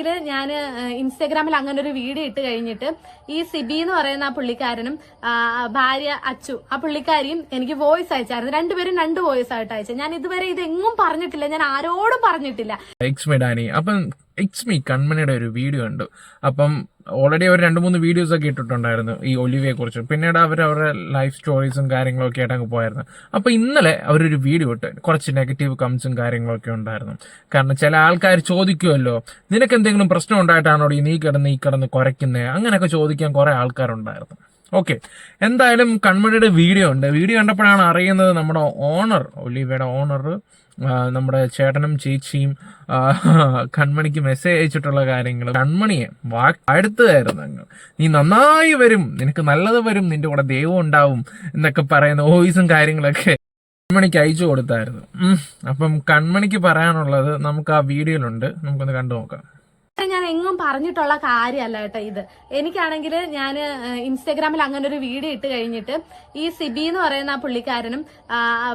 ഇത് ഞാൻ ഇൻസ്റ്റാഗ്രാമിൽ അങ്ങനെ ഒരു വീഡിയോ ഇട്ട് കഴിഞ്ഞിട്ട് ഈ സിബി എന്ന് പറയുന്ന ആ പുള്ളിക്കാരനും ഭാര്യ അച്ചു ആ പുള്ളിക്കാരിയും എനിക്ക് വോയിസ് അയച്ചായിരുന്നു. രണ്ടുപേരും രണ്ട് വോയിസ് ആയിട്ട് അയച്ചത് ഞാൻ ഇതുവരെ ഇതെങ്ങും പറഞ്ഞിട്ടില്ല. ഞാൻ ആരോടും പറഞ്ഞിട്ടില്ല. എക്സ് മീ കൺമണിയുടെ ഒരു വീഡിയോ ഉണ്ട് അപ്പം ഓൾറെഡി അവർ രണ്ട് മൂന്ന് വീഡിയോസ് ഒക്കെ ഇട്ടിട്ടുണ്ടായിരുന്നു ഈ ഒലിവിയെ കുറിച്ച്. പിന്നീട് അവർ അവരുടെ ലൈഫ് സ്റ്റോറീസും കാര്യങ്ങളൊക്കെ ആയിട്ട് അങ്ങ് പോയായിരുന്നു. അപ്പോൾ ഇന്നലെ അവരൊരു വീഡിയോ ഇട്ട് കുറച്ച് നെഗറ്റീവ് കമന്റ്സും കാര്യങ്ങളൊക്കെ ഉണ്ടായിരുന്നു. കാരണം ചില ആൾക്കാർ ചോദിക്കുമല്ലോ നിനക്ക് എന്തെങ്കിലും പ്രശ്നം ഉണ്ടായിട്ടാണോ നീ കിടന്ന് ഈ കിടന്ന് കുറയ്ക്കുന്നത് അങ്ങനെയൊക്കെ ചോദിക്കാൻ കുറെ ആൾക്കാരുണ്ടായിരുന്നു. ഓക്കെ എന്തായാലും കൺമണിയുടെ വീഡിയോ ഉണ്ട്. വീഡിയോ കണ്ടപ്പോഴാണ് അറിയുന്നത് നമ്മുടെ ഓണർ ഒലിവയുടെ ഓണർ നമ്മുടെ ചേട്ടനും ചേച്ചിയും കൺമണിക്ക് മെസ്സേജ് അയച്ചിട്ടുള്ള കാര്യങ്ങൾ കൺമണിയെ അടുത്തതായിരുന്നു അങ്ങ്. നീ നന്നായി വരും. നിനക്ക് നല്ലത് വരും. നിന്റെ കൂടെ ദൈവം ഉണ്ടാവും എന്നൊക്കെ പറയുന്ന വോയിസും കാര്യങ്ങളൊക്കെ കൺമണിക്ക് അയച്ചു കൊടുത്തായിരുന്നു. അപ്പം കൺമണിക്ക് പറയാനുള്ളത് നമുക്ക് ആ വീഡിയോയിലുണ്ട്. നമുക്കൊന്ന് കണ്ടു നോക്കാം. ഞാൻ എങ്ങും പറഞ്ഞിട്ടുള്ള കാര്യമല്ല കേട്ടോ ഇത്. എനിക്കാണെങ്കിൽ ഞാൻ ഇൻസ്റ്റാഗ്രാമിൽ അങ്ങനെ ഒരു വീഡിയോ ഇട്ട് കഴിഞ്ഞിട്ട് ഈ സിബി എന്ന് പറയുന്ന ആ പുള്ളിക്കാരനും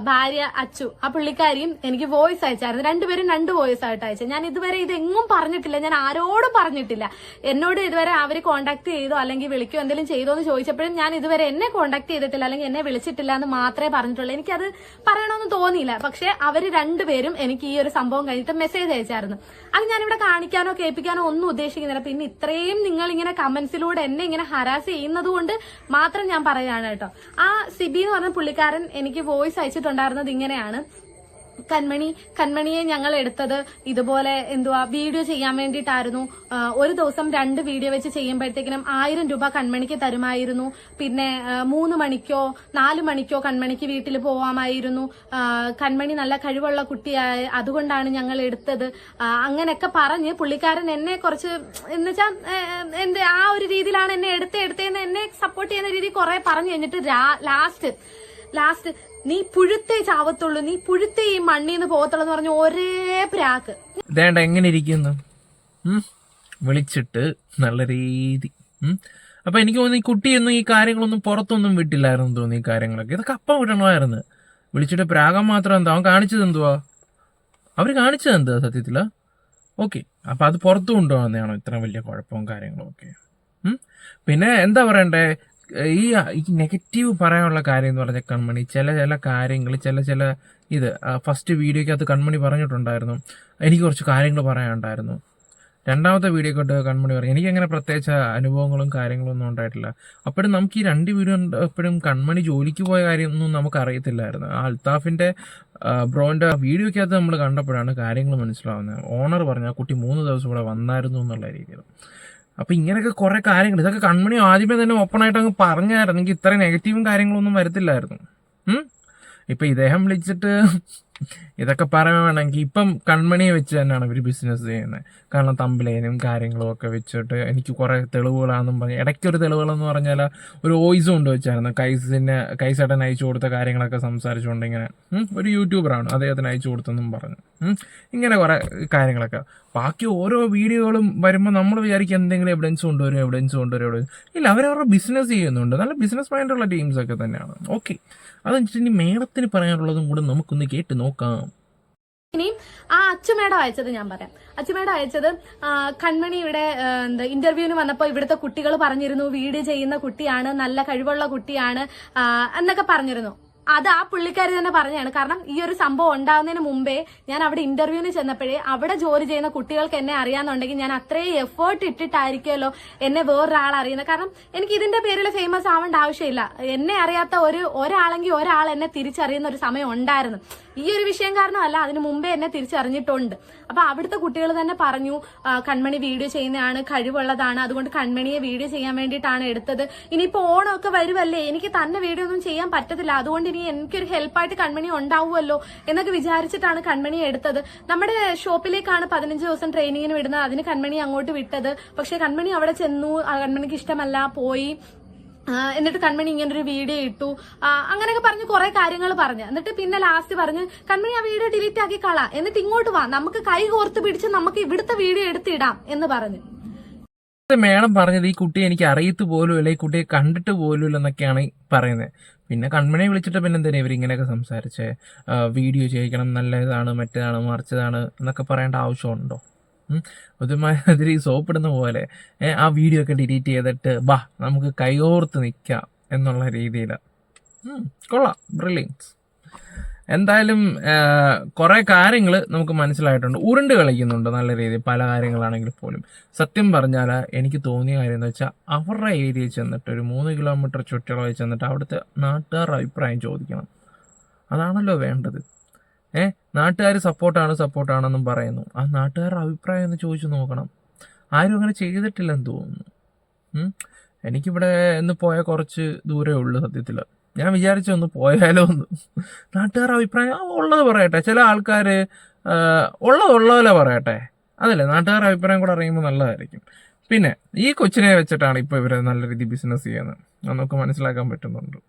ഭാര്യ അച്ചു ആ പുള്ളിക്കാരിയും എനിക്ക് വോയിസ് അയച്ചായിരുന്നു. രണ്ടുപേരും രണ്ട് വോയിസ് ആയിട്ട് അയച്ചത് ഞാൻ ഇതുവരെ ഇത് എങ്ങും പറഞ്ഞിട്ടില്ല. ഞാൻ ആരോടും പറഞ്ഞിട്ടില്ല. എന്നോട് ഇതുവരെ അവർ കോണ്ടാക്ട് ചെയ്തോ അല്ലെങ്കിൽ വിളിക്കോ എന്തെങ്കിലും ചെയ്തോ എന്ന് ചോദിച്ചപ്പോഴും ഞാൻ ഇതുവരെ എന്നെ കോണ്ടാക്ട് ചെയ്തിട്ടില്ല അല്ലെങ്കിൽ എന്നെ വിളിച്ചിട്ടില്ല എന്ന് മാത്രമേ പറഞ്ഞിട്ടുള്ളൂ. എനിക്കത് പറയണമെന്ന് തോന്നിയില്ല. പക്ഷെ അവർ രണ്ടുപേരും എനിക്ക് ഈ ഒരു സംഭവം കഴിഞ്ഞിട്ട് മെസ്സേജ് അയച്ചായിരുന്നു. അത് ഞാനിവിടെ കാണിക്കാനോ കേൾപ്പിക്കാനോ ഒന്നും ഉദ്ദേശിക്കുന്നില്ല. പിന്നെ ഇത്രയും നിങ്ങൾ ഇങ്ങനെ കമന്റ്സിലൂടെ എന്നെ ഇങ്ങനെ ഹരാസ് ചെയ്യുന്നത് കൊണ്ട് മാത്രം ഞാൻ പറയാണ് കേട്ടോ. ആ സിബി എന്ന് പറഞ്ഞ പുള്ളിക്കാരൻ എനിക്ക് വോയിസ് അയച്ചിട്ടുണ്ടായിരുന്നത് ഇങ്ങനെയാണ്. കൺമണി കൺമണിയെ ഞങ്ങൾ എടുത്തത് ഇതുപോലെ എന്തുവാ വീഡിയോ ചെയ്യാൻ വേണ്ടിയിട്ടായിരുന്നു. ഒരു ദിവസം രണ്ട് വീഡിയോ വെച്ച് ചെയ്യുമ്പോഴത്തേക്കിനും ആയിരം രൂപ കൺമണിക്ക് തരുമായിരുന്നു. പിന്നെ മൂന്ന് മണിക്കോ നാല് മണിക്കോ കൺമണിക്ക് വീട്ടിൽ പോവാമായിരുന്നു. കൺമണി നല്ല കഴിവുള്ള കുട്ടിയായ അതുകൊണ്ടാണ് ഞങ്ങൾ എടുത്തത്. അങ്ങനെയൊക്കെ പറഞ്ഞ് പുള്ളിക്കാരൻ എന്നെ കുറച്ച് എന്ന് വെച്ചാൽ എന്ത് ആ ഒരു രീതിയിലാണ് എന്നെ എടുത്ത് എടുത്തേന്ന് എന്നെ സപ്പോർട്ട് ചെയ്യുന്ന രീതി കുറെ പറഞ്ഞു കഴിഞ്ഞിട്ട് ലാസ്റ്റ് ലാസ്റ്റ് നീ പുഴുത്തേ ചാവത്തുള്ളൂ നീ പുഴുത്തേ ഈ മണ്ണീന്ന് പോകത്തുള്ളൂ എന്ന് പറഞ്ഞ ഒരേ പ്രാക്ക്. ഇതേണ്ട എങ്ങനെ ഇരിക്കുന്നു? വിളിച്ചിട്ട് നല്ല രീതി? അപ്പൊ എനിക്ക് തോന്നുന്നു ഈ കുട്ടിയൊന്നും ഈ കാര്യങ്ങളൊന്നും പുറത്തൊന്നും വിട്ടില്ലായിരുന്നു തോന്നുന്നു ഈ കാര്യങ്ങളൊക്കെ. ഇതൊക്കെ അപ്പം വിടണമായിരുന്നു. വിളിച്ചിട്ട് പ്രാഗം മാത്രം എന്താ? അവൻ കാണിച്ചത് എന്തുവാ? അവർ കാണിച്ചത് എന്താ സത്യത്തിൽ? ഓക്കെ. അപ്പൊ അത് പുറത്തു കൊണ്ടുപോകുന്നതാണോ ഇത്ര വലിയ കുഴപ്പവും കാര്യങ്ങളും ഒക്കെ. പിന്നെ എന്താ പറയണ്ടേ? ഈ ഈ നെഗറ്റീവ് പറയാനുള്ള കാര്യം എന്ന് പറഞ്ഞാൽ കൺമണി. ചില ചില കാര്യങ്ങൾ ചില ചില ഇത് ഫസ്റ്റ് വീഡിയോയ്ക്കകത്ത് കൺമണി പറഞ്ഞിട്ടുണ്ടായിരുന്നു. എനിക്ക് കുറച്ച് കാര്യങ്ങൾ പറയാനുണ്ടായിരുന്നു. രണ്ടാമത്തെ വീഡിയോ കൊണ്ട് കൺമണി പറഞ്ഞു എനിക്കങ്ങനെ പ്രത്യേകിച്ച് അനുഭവങ്ങളും കാര്യങ്ങളും ഒന്നും ഉണ്ടായിട്ടില്ല. അപ്പോഴും നമുക്ക് ഈ രണ്ട് വീഡിയോ എപ്പോഴും കൺമണി ജോലിക്ക് പോയ കാര്യമൊന്നും നമുക്ക് അറിയത്തില്ലായിരുന്നു. ആ അൽത്താഫിന്റെ ബ്രോന്റെ വീഡിയോയ്ക്കകത്ത് നമ്മൾ കണ്ടപ്പോഴാണ് കാര്യങ്ങൾ മനസ്സിലാവുന്നത്. ഓണർ പറഞ്ഞു ആ കുട്ടി മൂന്ന് ദിവസം ഇവിടെ വന്നായിരുന്നു എന്നുള്ള രീതിയിൽ. അപ്പൊ ഇങ്ങനെയൊക്കെ കുറെ കാര്യങ്ങൾ ഇതൊക്കെ കൺമണി ആദ്യമേ തന്നെ ഓപ്പൺ ആയിട്ട് അങ്ങ് എനിക്ക് ഇത്ര നെഗറ്റീവും കാര്യങ്ങളൊന്നും വരത്തില്ലായിരുന്നു ഉം? ഇപ്പൊ ഇദ്ദേഹം വിളിച്ചിട്ട് ഇതൊക്കെ പറയുവാണെങ്കിൽ ഇപ്പം കൺമണിയെ വെച്ച് തന്നെയാണ് ഇവർ ബിസിനസ് ചെയ്യുന്നത്. കാരണം തമ്പിലേനും കാര്യങ്ങളും ഒക്കെ വെച്ചിട്ട് എനിക്ക് കുറെ തെളിവുകളാണെന്നും പറഞ്ഞ് ഇടയ്ക്കൊരു തെളിവുകളെന്ന് പറഞ്ഞാൽ ഒരു വോയിസ് കൊണ്ട് വെച്ചായിരുന്നു. കൈസിന് കൈസേട്ടൻ അയച്ചു കൊടുത്ത കാര്യങ്ങളൊക്കെ സംസാരിച്ചുകൊണ്ട് ഇങ്ങനെ ഒരു യൂട്യൂബറാണ് അദ്ദേഹത്തിന് അയച്ചു കൊടുത്തെന്നും പറഞ്ഞു. ഇങ്ങനെ കുറെ കാര്യങ്ങളൊക്കെ. ബാക്കി ഓരോ വീഡിയോകളും വരുമ്പോൾ നമ്മൾ വിചാരിക്കും എന്തെങ്കിലും എവിഡൻസ് കൊണ്ടുവരും എവിഡൻസ് കൊണ്ടുവരും എവിഡൻസ് ഇല്ല അവരവരുടെ ബിസിനസ് ചെയ്യുന്നുണ്ട്. നല്ല ബിസിനസ് മൈൻഡുള്ള ടീംസ് ഒക്കെ തന്നെയാണ്. ഓക്കെ അത് വെച്ചിട്ടുണ്ടെങ്കിൽ മേഡത്തിന് പറയാനുള്ളതും കൂടെ നമുക്കൊന്ന് കേട്ട് നോക്കാം. ഇനിയും ആ അച്ചുമേടം അയച്ചത് ഞാൻ പറയാം. അച്ചുമേടം അയച്ചത് കൺമണി ഇവിടെ ഇന്റർവ്യൂവിന് വന്നപ്പോൾ ഇവിടുത്തെ കുട്ടികൾ പറഞ്ഞിരുന്നു വീട് ചെയ്യുന്ന കുട്ടിയാണ് നല്ല കഴിവുള്ള കുട്ടിയാണ് എന്നൊക്കെ പറഞ്ഞിരുന്നു. അത് ആ പുള്ളിക്കാരി തന്നെ പറഞ്ഞാണ് കാരണം ഈ ഒരു സംഭവം ഉണ്ടാകുന്നതിന് മുമ്പേ ഞാൻ അവിടെ ഇന്റർവ്യൂവിന് ചെന്നപ്പോഴേ അവിടെ ജോലി ചെയ്യുന്ന കുട്ടികൾക്ക് എന്നെ അറിയാന്നുണ്ടെങ്കിൽ ഞാൻ അത്രയും എഫേർട്ട് ഇട്ടിട്ടായിരിക്കുമല്ലോ എന്നെ വേറൊരാൾ അറിയുന്നത്. കാരണം എനിക്ക് ഇതിന്റെ പേരിൽ ഫേമസ് ആവേണ്ട ആവശ്യമില്ല. എന്നെ അറിയാത്ത ഒരു ഒരാളെങ്കിൽ ഒരാൾ എന്നെ തിരിച്ചറിയുന്ന ഒരു സമയം ഉണ്ടായിരുന്നു. ഈ ഒരു വിഷയം കാരണമല്ല അതിന് മുമ്പേ എന്നെ തിരിച്ചറിഞ്ഞിട്ടുണ്ട്. അപ്പൊ അവിടുത്തെ കുട്ടികൾ തന്നെ പറഞ്ഞു കൺമണി വീഡിയോ ചെയ്യുന്നതാണ് കഴിവുള്ളതാണ്. അതുകൊണ്ട് കൺമണിയെ വീഡിയോ ചെയ്യാൻ വേണ്ടിയിട്ടാണ് എടുത്തത്. ഇനിയിപ്പോ ഓണമൊക്കെ വരുമല്ലേ? എനിക്ക് തന്നെ വീഡിയോ ഒന്നും ചെയ്യാൻ പറ്റത്തില്ല. അതുകൊണ്ട് ഇനി എനിക്കൊരു ഹെൽപ്പായിട്ട് കൺമണി ഉണ്ടാവുമല്ലോ എന്നൊക്കെ വിചാരിച്ചിട്ടാണ് കൺമണി എടുത്തത്. നമ്മുടെ ഷോപ്പിലേക്കാണ് പതിനഞ്ച് ദിവസം ട്രെയിനിങ്ങിന് വിടുന്നത്. അതിന് കൺമണി അങ്ങോട്ട് വിട്ടത്. പക്ഷെ കൺമണി അവിടെ ചെന്നു. കൺമണിക്ക് ഇഷ്ടമല്ല. പോയി. എന്നിട്ട് കൺമണി ഇങ്ങനെ ഒരു വീഡിയോ ഇട്ടു അങ്ങനെയൊക്കെ പറഞ്ഞ് കുറെ കാര്യങ്ങൾ പറഞ്ഞു. എന്നിട്ട് പിന്നെ ലാസ്റ്റ് പറഞ്ഞ് കൺമണി ആ വീഡിയോ ഡിലീറ്റ് ആക്കി കളാം. എന്നിട്ട് ഇങ്ങോട്ട് വാ. നമുക്ക് കൈ കോർത്ത് പിടിച്ച് നമുക്ക് ഇവിടുത്തെ വീഡിയോ എടുത്തിടാം. എന്ന് പറഞ്ഞു. മേഡം പറഞ്ഞത് ഈ കുട്ടിയെ എനിക്ക് അറിയത്ത് പോലും ഇല്ല ഈ കുട്ടിയെ കണ്ടിട്ട് പോലും ഇല്ല എന്നൊക്കെയാണ് പറയുന്നത്. പിന്നെ കൺമണിയെ വിളിച്ചിട്ട് പിന്നെ എന്തിനാ ഇവർ ഇങ്ങനെയൊക്കെ സംസാരിച്ച്? വീഡിയോ ചെയ്യിക്കണം നല്ലതാണ് മറ്റേതാണ് മറിച്ചതാണ് എന്നൊക്കെ പറയേണ്ട ആവശ്യമുണ്ടോ. ഒരുമാതിരി സോപ്പിടുന്ന പോലെ ആ വീഡിയോ ഒക്കെ ഡിലീറ്റ് ചെയ്തിട്ട് വാ നമുക്ക് കൈകോർത്ത് നിൽക്കാം എന്നുള്ള രീതിയിലാണ് കൊള്ളാം. ബ്രില്യൻസ് എന്തായാലും കുറേ കാര്യങ്ങൾ നമുക്ക് മനസ്സിലായിട്ടുണ്ട്. ഉരുണ്ട് കളിക്കുന്നുണ്ട് നല്ല രീതിയിൽ പല കാര്യങ്ങളാണെങ്കിൽ പോലും. സത്യം പറഞ്ഞാൽ എനിക്ക് തോന്നിയ കാര്യം എന്ന് വെച്ചാൽ അവരുടെ ഏരിയയിൽ ചെന്നിട്ട് ഒരു മൂന്ന് കിലോമീറ്റർ ചുറ്റളവിൽ ചെന്നിട്ട് അവിടുത്തെ നാട്ടുകാരുടെ അഭിപ്രായം ചോദിക്കണം. അതാണല്ലോ വേണ്ടത്. ഏ നാട്ടുകാർ സപ്പോർട്ടാണ് സപ്പോർട്ടാണെന്നും പറയുന്നു. ആ നാട്ടുകാരുടെ അഭിപ്രായം ഒന്ന് ചോദിച്ചു നോക്കണം. ആരും അങ്ങനെ ചെയ്തിട്ടില്ലെന്ന് തോന്നുന്നു. എനിക്കിവിടെ ഇന്ന് പോയ കുറച്ച് ദൂരേ ഉള്ളൂ സത്യത്തിൽ ഞാൻ വിചാരിച്ചു ഒന്ന് പോയാലോ എന്ന്. നാട്ടുകാർ അഭിപ്രായം ഉള്ളത് പറയട്ടെ. ചില ആൾക്കാർ ഉള്ളത് ഉള്ള പോലെ പറയട്ടെ. അതല്ലേ നാട്ടുകാരുടെ അഭിപ്രായം കൂടെ അറിയുമ്പോൾ നല്ലതായിരിക്കും. പിന്നെ ഈ കൊച്ചിനെ വെച്ചിട്ടാണ് ഇപ്പോൾ ഇവർ നല്ല രീതിയിൽ ബിസിനസ് ചെയ്യുന്നത്. നമുക്ക് മനസ്സിലാക്കാൻ പറ്റുന്നുണ്ട്.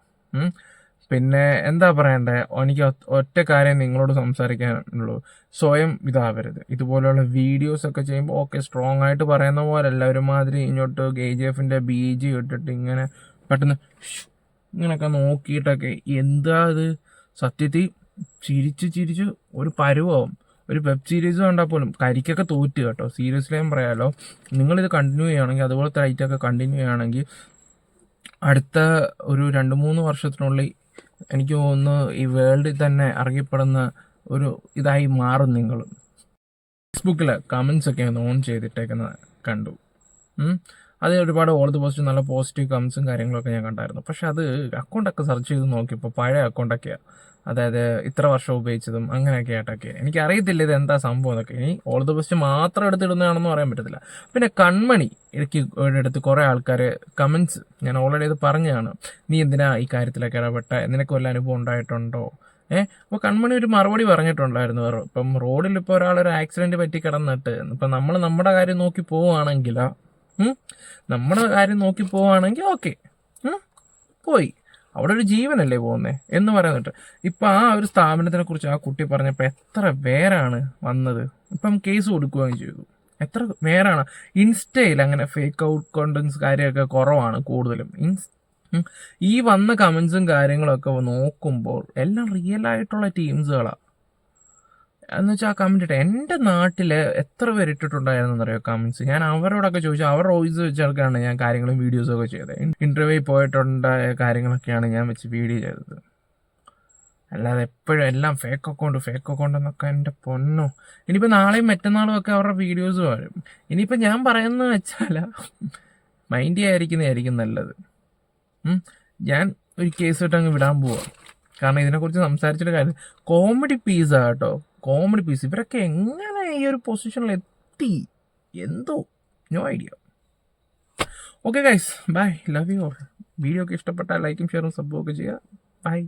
പിന്നെ എന്താ പറയണ്ടേ? എനിക്ക് ഒറ്റ കാര്യം നിങ്ങളോട് സംസാരിക്കാനുള്ളൂ. സ്വയം ഇതാവരുത്. ഇതുപോലെയുള്ള വീഡിയോസ് ഒക്കെ ചെയ്യുമ്പോൾ ഓക്കെ സ്ട്രോങ് ആയിട്ട് പറയുന്ന പോലല്ല ഒരുമാതിരി ഇങ്ങോട്ട് കെ ജി എഫിന്റെ ബി ജി ഇട്ടിട്ട് ഇങ്ങനെ പെട്ടെന്ന് ഇങ്ങനെയൊക്കെ നോക്കിയിട്ടൊക്കെ എന്താ ഇത്? സത്യത്തിൽ ചിരിച്ച് ചിരിച്ച് ഒരു പരുവാവും. ഒരു വെബ് സീരീസ് കണ്ടാൽ പോലും കരിക്കൊക്കെ തോറ്റ് കേട്ടോ. സീരിയസ്ലി ഞാൻ പറയാമല്ലോ നിങ്ങളിത് കണ്ടിന്യൂ ചെയ്യുകയാണെങ്കിൽ അതുപോലത്തെ ഐറ്റമൊക്കെ കണ്ടിന്യൂ ചെയ്യുകയാണെങ്കിൽ അടുത്ത ഒരു രണ്ട് മൂന്ന് വർഷത്തിനുള്ളിൽ എനിക്ക് തോന്നുന്നു ഈ വേൾഡിൽ തന്നെ അറിയപ്പെടുന്ന ഒരു ഇതായി മാറും നിങ്ങൾ. ഫേസ്ബുക്കിൽ കമൻസ് ഒക്കെ ഒന്ന് ഓൺ ചെയ്തിട്ടേക്കുന്നത് കണ്ടു. അത് ഒരുപാട് ഓൾ ദി പോസ്റ്റ് നല്ല പോസിറ്റീവ് കമൻസും കാര്യങ്ങളൊക്കെ ഞാൻ കണ്ടായിരുന്നു. പക്ഷെ അത് അക്കൗണ്ടൊക്കെ സെർച്ച് ചെയ്ത് നോക്കിയപ്പോൾ പഴയ അക്കൗണ്ടൊക്കെയാണ് അതായത് ഇത്ര വർഷം ഉപയോഗിച്ചതും അങ്ങനെയൊക്കെ ആയിട്ടൊക്കെ. എനിക്ക് അറിയത്തില്ല ഇത് എന്താ സംഭവം എന്നൊക്കെ. ഇനി ഓൾ ദി ബെസ്റ്റ് മാത്രം എടുത്തിടുന്നതാണെന്ന് പറയാൻ പറ്റത്തില്ല. പിന്നെ കൺമണി എനിക്ക് എടുത്ത് കുറേ ആൾക്കാർ കമൻസ് ഞാൻ ഓൾറെഡി ഇത് പറഞ്ഞതാണ്. നീ എന്തിനാ ഈ കാര്യത്തിലൊക്കെ ഇടപെട്ട? നിനക്ക് വല്ല അനുഭവം ഉണ്ടായിട്ടുണ്ടോ? ഏഹ് അപ്പോൾ കൺമണി ഒരു മറുപടി പറഞ്ഞിട്ടുണ്ടായിരുന്നു ഇപ്പം റോഡിൽ ഇപ്പോൾ ഒരാളൊരു ആക്സിഡന്റ് പറ്റി കിടന്നിട്ട്. ഇപ്പം നമ്മൾ നമ്മുടെ കാര്യം നോക്കി പോവുകയാണെങ്കിൽ നമ്മുടെ കാര്യം നോക്കി പോവുകയാണെങ്കിൽ ഓക്കെ പോയി. അവിടെ ഒരു ജീവനല്ലേ പോകുന്നേ? എന്ന് പറയുന്നിട്ട്. ഇപ്പം ആ ഒരു സ്ഥാപനത്തിനെ കുറിച്ച് ആ കുട്ടി പറഞ്ഞപ്പോൾ എത്ര പേരാണ് വന്നത്? ഇപ്പം കേസ് കൊടുക്കുകയും ചെയ്തു. എത്ര പേരാണ്? ഇൻസ്റ്റയിൽ അങ്ങനെ ഫേക്ക് ഔട്ട് കോണ്ടൻസ് കാര്യമൊക്കെ കുറവാണ് കൂടുതലും. ഇൻസ് ഈ വന്ന കമൻസും കാര്യങ്ങളൊക്കെ നോക്കുമ്പോൾ എല്ലാം റിയൽ ആയിട്ടുള്ള ടീംസുകളാണ് എന്ന് വെച്ചാൽ ആ കമന്റ് ഇട്ട്. എന്റെ നാട്ടിൽ എത്ര പേര് ഇട്ടിട്ടുണ്ടായിരുന്നു അറിയോ കമൻസ് ഞാൻ അവരോടൊക്കെ ചോദിച്ചു. അവരുടെ വോയിസ് വെച്ചൊക്കെയാണ് ഞാൻ കാര്യങ്ങളും വീഡിയോസും ഒക്കെ ചെയ്തത്. ഇന്റർവ്യൂ പോയിട്ടുണ്ടായ കാര്യങ്ങളൊക്കെയാണ് ഞാൻ വെച്ച് വീഡിയോ ചെയ്തത്. അല്ലാതെ എപ്പോഴും എല്ലാം ഫേക്ക് അക്കൗണ്ട് ഫേക്ക് അക്കൗണ്ട് എന്നൊക്കെ എന്റെ പൊന്നോ. ഇനിയിപ്പോൾ നാളെയും മറ്റന്നാളും ഒക്കെ അവരുടെ വീഡിയോസ് വരും. ഇനിയിപ്പോൾ ഞാൻ പറയുന്നത് വെച്ചാൽ മൈൻഡ് ചെയ്യാതിരിക്കുന്നതായിരിക്കും നല്ലത്. ഞാൻ ഒരു കേസ് ഇട്ട് അങ്ങ് വിടാൻ പോവാം. കാരണം ഇതിനെക്കുറിച്ച് സംസാരിച്ചിട്ട് കാര്യം കോമഡി പീസാ കേട്ടോ. കോമഡി പീസ് ഇവരൊക്കെ എങ്ങനെ ഈ ഒരു പൊസിഷനിൽ എത്തി? എന്തോ? No idea okay guys bye love you all video ഒക്കെ ഇഷ്ടപ്പെട്ടാൽ ലൈക്കും ഷെയറും സബ്ബും ഒക്കെ ചെയ്യുക. ബൈ